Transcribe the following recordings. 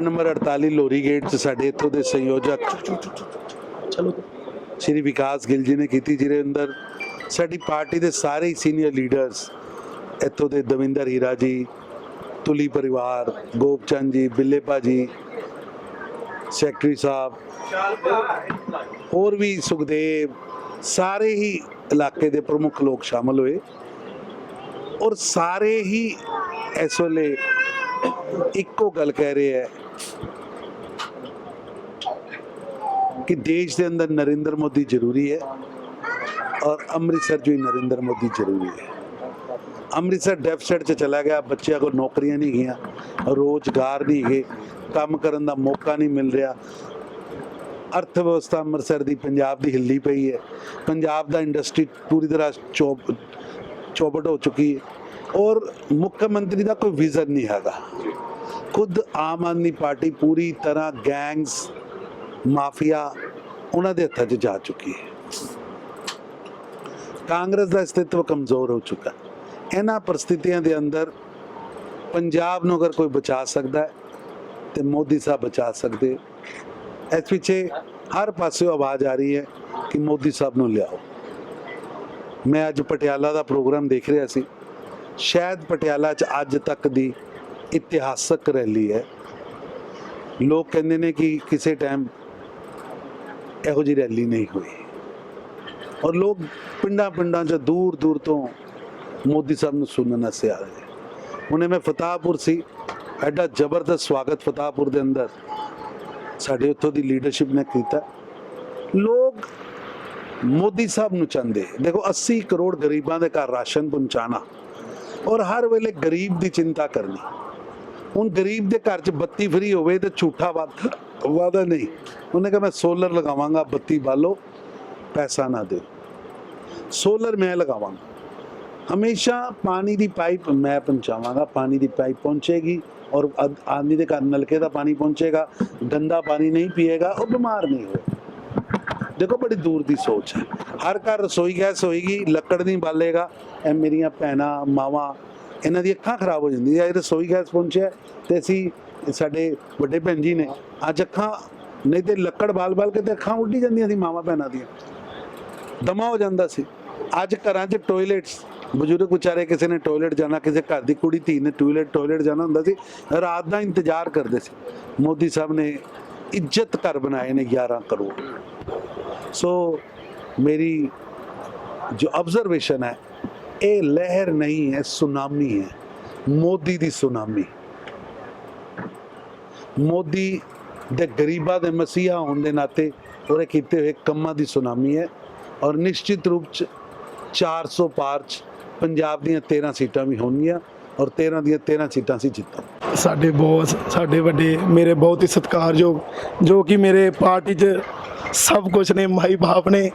Ward number 48 ਲੋਰੀ gate 'ਚ ਸਾਡੇ ਇੱਥੋਂ ਦੇ ਸੰਯੋਜਕ ਚਲੋ। ਸ਼੍ਰੀ ਵਿਕਾਸ ਗਿੱਲ ਜੀ ਨੇ ਕੀਤੀ ਜਿਹਦੇ ਅੰਦਰ ਸਾਡੀ ਪਾਰਟੀ ਦੇ ਸਾਰੇ ਸੀਨੀਅਰ ਲੀਡਰਸ ਇੱਥੋਂ ਦੇ ਦਵਿੰਦਰ ਹੀਰਾ ਜੀ ਤੁਲੀ ਪਰਿਵਾਰ ਗੋਪਚੰਦ ਜੀ ਬਿੱਲੇ ਭਾਜੀ ਸੈਕਟਰੀ ਸਾਹਿਬ ਹੋਰ ਵੀ ਸੁਖਦੇਵ ਸਾਰੇ ਹੀ ਇਲਾਕੇ ਦੇ ਪ੍ਰਮੁੱਖ ਲੋਕ ਸ਼ਾਮਲ ਹੋਏ। ਔਰ ਸਾਰੇ ਹੀ ਇਸ ਵੇਲੇ ਇੱਕੋ ਗੱਲ ਕਹਿ ਰਹੇ ਹੈ ਕਿ ਦੇਸ਼ ਦੇ ਅੰਦਰ ਨਰਿੰਦਰ ਮੋਦੀ ਜ਼ਰੂਰੀ ਹੈ ਔਰ ਅੰਮ੍ਰਿਤਸਰ ਜੋ ਹੀ ਨਰਿੰਦਰ ਮੋਦੀ ਜ਼ਰੂਰੀ ਹੈ। ਅੰਮ੍ਰਿਤਸਰ ਡੈਫਿਸਿਟ 'ਚ ਚਲਾ ਗਿਆ, ਬੱਚਿਆਂ ਕੋਲ ਨੌਕਰੀਆਂ ਨਹੀਂ ਗਈਆਂ, ਰੋਜ਼ਗਾਰ ਨਹੀਂ ਗਏ, ਕੰਮ ਕਰਨ ਦਾ ਮੌਕਾ ਨਹੀਂ ਮਿਲ ਰਿਹਾ। ਅਰਥ ਵਿਵਸਥਾ ਅੰਮ੍ਰਿਤਸਰ ਦੀ ਪੰਜਾਬ ਦੀ ਹਿੱਲੀ ਪਈ ਹੈ। ਪੰਜਾਬ ਦਾ ਇੰਡਸਟਰੀ ਪੂਰੀ ਤਰ੍ਹਾਂ ਚੌਪ ਚੌਪਟ ਹੋ ਚੁੱਕੀ ਹੈ। ਔਰ ਮੁੱਖ ਮੰਤਰੀ ਦਾ ਕੋਈ ਵਿਜ਼ਨ ਨਹੀਂ ਹੈਗਾ। ਖੁਦ ਆਮ ਆਦਮੀ ਪਾਰਟੀ ਪੂਰੀ ਤਰ੍ਹਾਂ ਗੈਂਗਸ ਮਾਫੀਆ ਉਹਨਾਂ ਦੇ ਹੱਥਾਂ 'ਚ ਜਾ ਚੁੱਕੀ ਹੈ। ਕਾਂਗਰਸ ਦਾ ਅਸਤਿਤਵ ਕਮਜ਼ੋਰ ਹੋ ਚੁੱਕਾ। ਇਹਨਾਂ ਪਰਿਸਥਿਤੀਆਂ ਦੇ ਅੰਦਰ ਪੰਜਾਬ ਨੂੰ ਅਗਰ ਕੋਈ ਬਚਾ ਸਕਦਾ ਹੈ, ਤੇ ਮੋਦੀ ਸਾਹਿਬ ਬਚਾ ਸਕਦੇ ਇਸ ਪਿੱਛੇ ਹਰ ਪਾਸਿਓਂ ਆਵਾਜ਼ ਆ ਰਹੀ ਹੈ ਕਿ ਮੋਦੀ ਸਾਹਿਬ ਨੂੰ ਲਿਆਓ। ਮੈਂ ਅੱਜ ਪਟਿਆਲਾ ਦਾ ਪ੍ਰੋਗਰਾਮ ਦੇਖ ਰਿਹਾ ਸੀ। ਸ਼ਾਇਦ ਪਟਿਆਲਾ 'ਚ ਅੱਜ ਤੱਕ ਦੀ ਇਤਿਹਾਸਕ ਰੈਲੀ ਹੈ। ਲੋਕ ਕਹਿੰਦੇ ਨੇ ਕਿ ਕਿਸੇ ਟਾਈਮ ਇਹੋ ਜਿਹੀ ਰੈਲੀ ਨਹੀਂ ਹੋਈ। ਔਰ ਲੋਕ ਪਿੰਡਾਂ ਪਿੰਡਾਂ 'ਚ ਦੂਰ ਦੂਰ ਤੋਂ ਮੋਦੀ ਸਾਹਿਬ ਨੂੰ ਸੁਣਨ ਵਾਸਤੇ ਆ ਰਹੇ ਹੁਣੇ ਮੈਂ ਫਤਾਹਪੁਰ ਸੀ। ਐਡਾ ਜ਼ਬਰਦਸਤ ਸਵਾਗਤ ਫਤਾਹਪੁਰ ਦੇ ਅੰਦਰ ਸਾਡੇ ਉੱਥੋਂ ਦੀ ਲੀਡਰਸ਼ਿਪ ਨੇ ਕੀਤਾ। ਲੋਕ ਮੋਦੀ ਸਾਹਿਬ ਨੂੰ ਚਾਹੁੰਦੇ, ਦੇਖੋ 80 ਕਰੋੜ ਗਰੀਬਾਂ ਦੇ ਘਰ ਰਾਸ਼ਨ ਪਹੁੰਚਾਣਾ ਔਰ ਹਰ ਵੇਲੇ ਗਰੀਬ ਦੀ ਚਿੰਤਾ ਕਰਨੀ। ਹੁਣ ਗਰੀਬ ਦੇ ਘਰ 'ਚ ਬੱਤੀ ਫਰੀ ਹੋਵੇ ਤੇ ਝੂਠਾ ਵਾਦਾ ਵਾਦਾ ਨਹੀਂ। ਉਹਨੇ ਕਿਹਾ, ਮੈਂ ਸੋਲਰ ਲਗਾਵਾਂਗਾ, ਬੱਤੀ ਬਾਲੋ, ਪੈਸਾ ਨਾ ਦਿਓ। ਸੋਲਰ ਮੈਂ ਲਗਾਵਾਂਗਾ। ਹਮੇਸ਼ਾ ਪਾਣੀ ਦੀ ਪਾਈਪ ਮੈਂ ਪਹੁੰਚਾਵਾਂਗਾ। ਪਾਣੀ ਦੀ ਪਾਈਪ ਪਹੁੰਚੇਗੀ ਔਰ ਆਦਮੀ ਦੇ ਘਰ ਨਲਕੇ ਦਾ ਪਾਣੀ ਪਹੁੰਚੇਗਾ। ਗੰਦਾ ਪਾਣੀ ਨਹੀਂ ਪੀਏਗਾ, ਉਹ ਬਿਮਾਰ ਨਹੀਂ ਹੋਏਗਾ। ਦੇਖੋ ਬੜੀ ਦੂਰ ਦੀ ਸੋਚ ਹੈ। ਹਰ ਘਰ ਰਸੋਈ ਗੈਸ ਹੋਏਗੀ, ਲੱਕੜ ਨਹੀਂ ਬਾਲੇਗਾ। ਇਹ ਮੇਰੀਆਂ ਭੈਣਾਂ, ਮਾਵਾਂ, ਇਹਨਾਂ ਦੀ ਅੱਖਾਂ ਖਰਾਬ ਹੋ ਜਾਂਦੀਆਂ। ਇਹ ਰਸੋਈ ਗੈਸ ਪਹੁੰਚਿਆ ਤੇ ਅਸੀਂ ਸਾਡੇ ਵੱਡੇ ਭੈਣ ਜੀ ਨੇ ਅੱਜ ਅੱਖਾਂ, ਨਹੀਂ ਤੇ ਲੱਕੜ ਬਾਲ ਬਾਲ ਕੇ ਤੇ ਅੱਖਾਂ ਉੱਡੀ ਜਾਂਦੀਆਂ ਸੀ ਮਾਵਾਂ ਭੈਣਾਂ ਦੀਆਂ। ਦਮਾ ਹੋ ਜਾਂਦਾ ਸੀ। ਅੱਜ ਘਰਾਂ 'ਚ ਟਾਇਲਟਸ ਬਜ਼ੁਰਗ ਵਿਚਾਰੇ ਕਿਸੇ ਨੇ ਟਾਇਲਟ ਜਾਣਾ, ਕਿਸੇ ਘਰ ਦੀ ਕੁੜੀ ਧੀ ਨੇ ਟਾਇਲਟ ਟਾਇਲਟ ਜਾਣਾ ਹੁੰਦਾ ਸੀ, ਰਾਤ ਦਾ ਇੰਤਜ਼ਾਰ ਕਰਦੇ ਸੀ। ਮੋਦੀ ਸਾਹਿਬ ਨੇ ਇੱਜ਼ਤ ਘਰ ਬਣਾਏ ਨੇ 11 ਕਰੋੜ। ਸੋ ਮੇਰੀ ਜੋ ਆਬਜ਼ਰਵੇਸ਼ਨ ਹੈ ਇਹ ਲਹਿਰ ਨਹੀਂ ਹੈ ਸੁਨਾਮੀ ਹੈ ਮੋਦੀ ਦੀ ਸੁਨਾਮੀ ਮੋਦੀ ਦੇ ਗਰੀਬਾਂ ਦੇ ਮਸੀਹਾ ਹੋਣ ਦੇ ਨਾਤੇ ਉਹਦੇ ਕੀਤੇ ਹੋਏ ਕੰਮਾਂ ਦੀ ਸੁਨਾਮੀ ਹੈ ਔਰ ਨਿਸ਼ਚਿਤ ਰੂਪ ਚ 400 ਪਾਰ ਚ ਪੰਜਾਬ ਦੀਆਂ 13 ਸੀਟਾਂ ਵੀ ਹੋਣਗੀਆਂ ਔਰ 13 ਦੀਆਂ 13 ਸੀਟਾਂ ਸੀ ਜਿੱਤਾਂ ਸਾਡੇ ਬੌਸ ਸਾਡੇ ਵੱਡੇ ਮੇਰੇ ਬਹੁਤ ਹੀ ਸਤਿਕਾਰਯੋਗ ਜੋ ਕਿ ਮੇਰੇ ਪਾਰਟੀ 'ਚ ਸਭ ਕੁਝ ਨੇ, ਮਾਈ ਬਾਪ ਨੇ।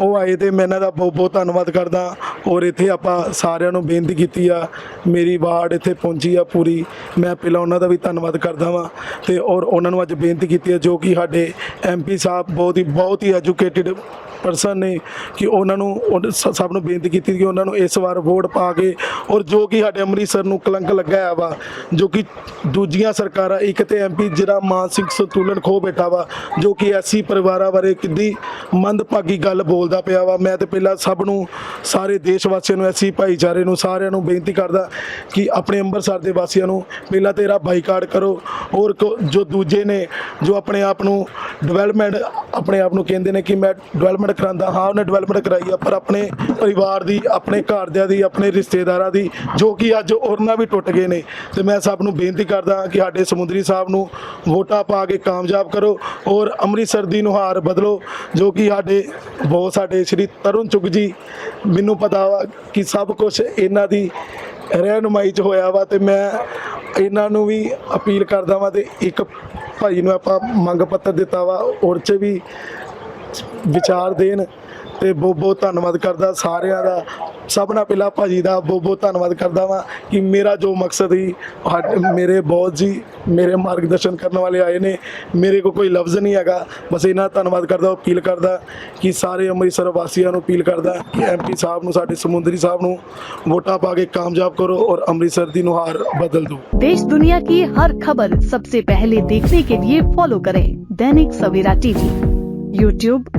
ਉਹ ਆਏ ਤੇ ਮੈਂ ਇਹਨਾਂ ਦਾ ਬਹੁਤ ਬਹੁਤ ਧੰਨਵਾਦ ਕਰਦਾ। ਔਰ ਇੱਥੇ ਆਪਾਂ ਸਾਰਿਆਂ ਨੂੰ ਬੇਨਤੀ ਕੀਤੀ ਆ, ਮੇਰੀ ਵਾਰਡ ਇੱਥੇ ਪਹੁੰਚੀ ਆ ਪੂਰੀ। ਮੈਂ ਪਹਿਲਾਂ ਉਹਨਾਂ ਦਾ ਵੀ ਧੰਨਵਾਦ ਕਰਦਾ ਵਾਂ। ਤੇ ਔਰ ਉਹਨਾਂ ਨੂੰ ਅੱਜ ਬੇਨਤੀ ਕੀਤੀ ਆ, ਜੋ ਕਿ ਸਾਡੇ ਐਮਪੀ ਸਾਹਿਬ ਬਹੁਤ ਹੀ ਬਹੁਤ ਹੀ ਐਜੂਕੇਟਿਡ ਪਰਸਨ ਨੇ ਕਿ ਉਹਨਾਂ ਨੂੰ, ਉਹ ਸ- ਸਭ ਨੂੰ ਬੇਨਤੀ ਕੀਤੀ ਕਿ ਉਹਨਾਂ ਨੂੰ ਇਸ ਵਾਰ ਵੋਟ ਪਾ ਕੇ ਔਰ ਜੋ ਕਿ ਸਾਡੇ ਅੰਮ੍ਰਿਤਸਰ ਨੂੰ ਕਲੰਕ ਲੱਗਿਆ ਵਾ, ਜੋ ਕਿ ਦੂਜੀਆਂ ਸਰਕਾਰਾਂ, ਇੱਕ ਤੇ ਐਮਪੀ ਜਿਹੜਾ ਮਾਨਸਿਕ ਸੰਤੁਲਨ ਖੋ ਬੈਠਾ ਵਾ, ਜੋ ਕਿ ਐਸੀ ਪਰਿਵਾਰਾਂ ਬਾਰੇ ਕਿੱਦੀ ਮੰਦਭਾਗੀ ਗੱਲ ਬੋਲਦਾ ਪਿਆ ਵਾ। ਮੈਂ ਤੇ ਪਹਿਲਾਂ ਸਭ ਨੂੰ, ਸਾਰੇ ਦੇਸ਼ ਵਾਸੀਆਂ ਨੂੰ, ਐਸੀ ਭਾਈਚਾਰੇ ਨੂੰ ਸਾਰਿਆਂ ਨੂੰ ਬੇਨਤੀ ਕਰਦਾ ਕਿ ਆਪਣੇ ਅੰਮ੍ਰਿਤਸਰ ਦੇ ਵਾਸੀਆਂ ਨੂੰ ਪਹਿਲਾਂ ਤੇਰਾ ਬਾਈਕਾਟ ਕਰੋ ਔਰ ਕੋ- ਜੋ ਦੂਜੇ ਨੇ, ਜੋ ਆਪਣੇ ਆਪ ਨੂੰ ਡਿਵੈਲਪਮੈਂਟ ਆਪਣੇ ਆਪ ਨੂੰ ਕਹਿੰਦੇ ਨੇ ਕਿ ਮੈਂ ਡਿਵੈਲਪਮੈਂਟ ਕਰਾਂਦਾ ਹਾਂ, ਉਹਨੇ ਡਿਵੈਲਪਮੈਂਟ ਕਰਾਈ ਆ, ਪਰ ਆਪਣੇ ਪਰਿਵਾਰ ਦੀ, ਆਪਣੇ ਘਰਦਿਆਂ ਦੀ, ਆਪਣੇ ਰਿਸ਼ਤੇਦਾਰਾਂ ਦੀ, ਜੋ ਕਿ ਅੱਜ ਉਹਨਾਂ ਵੀ ਟੁੱਟ ਗਏ ਨੇ। ਤੇ ਮੈਂ ਸਭ ਨੂੰ ਬੇਨਤੀ ਕਰਦਾ ਕਿ ਸਾਡੇ ਸਮੁੰਦਰੀ ਸਾਹਿਬ ਨੂੰ ਵੋਟਾਂ ਪਾ ਕੇ ਕਾਮਯਾਬ ਕਰੋ ਔਰ ਅੰਮ੍ਰਿਤਸਰ ਦੀ ਨੁਹਾਰ ਬਦਲੋ, ਜੋ ਕਿ ਸਾਡੇ, ਬਹੁਤ ਸਾਡੇ ਸ਼੍ਰੀ ਤਰੁਣ ਚੁਗ ਜੀ, ਮੈਨੂੰ ਪਤਾ ਵਾ ਕਿ ਸਭ ਕੁਝ ਇਹਨਾਂ ਦੀ ਰਹਿਨੁਮਾਈ ਚ ਹੋਇਆ ਵਾ ਤੇ ਮੈਂ ਇਹਨਾਂ ਨੂੰ ਵੀ ਅਪੀਲ ਕਰਦਾ ਵਾਂ ਤੇ ਇੱਕ ਭਾਈ ਨੂੰ ਆਪਾਂ ਮੰਗ ਪੱਤਰ ਦਿੱਤਾ ਵਾ ਔਰ ਚ ਵੀ ਵਿਚਾਰ ਦੇਣ। ਤੇ ਬਹੁਤ ਬਹੁਤ ਧੰਨਵਾਦ ਕਰਦਾ ਸਾਰਿਆਂ ਦਾ ਸਭ ਨਾਲ ਪਹਿਲਾਂ ਭਾਜੀ ਦਾ ਬਹੁਤ ਬਹੁਤ ਧੰਨਵਾਦ ਕਰਦਾ ਵਾਂ ਕਿ ਮੇਰਾ ਜੋ ਮਕਸਦ ਸੀ ਸਾਡੇ- ਮੇਰੇ ਬਹੁਤ ਜੀ ਮੇਰੇ ਮਾਰਗਦਰਸ਼ਨ ਕਰਨ ਵਾਲੇ ਆਏ ਨੇ ਮੇਰੇ ਕੋ ਕੋਈ ਲਫ਼ਜ਼ ਨਹੀਂ ਹੈਗਾ ਬਸ ਇਹਨਾਂ ਦਾ ਧੰਨਵਾਦ ਕਰਦਾ ਅਪੀਲ ਕਰਦਾ ਕਿ ਸਾਰੇ ਅੰਮ੍ਰਿਤਸਰ ਵਾਸੀਆਂ ਨੂੰ ਅਪੀਲ ਕਰਦਾ ਕਿ ਐਮਪੀ ਸਾਹਿਬ ਨੂੰ ਸਾਡੇ ਸਮੁੰਦਰੀ ਸਾਹਿਬ ਨੂੰ ਵੋਟਾਂ ਪਾ ਕੇ ਕਾਮਯਾਬ ਕਰੋ ਔਰ ਅੰਮ੍ਰਿਤਸਰ ਦੀ ਨੁਹਾਰ ਬਦਲ ਦਿਓ देश दुनिया की हर खबर सबसे पहले देखने के लिए फॉलो करें दैनिक सवेरा टीवी यूट्यूब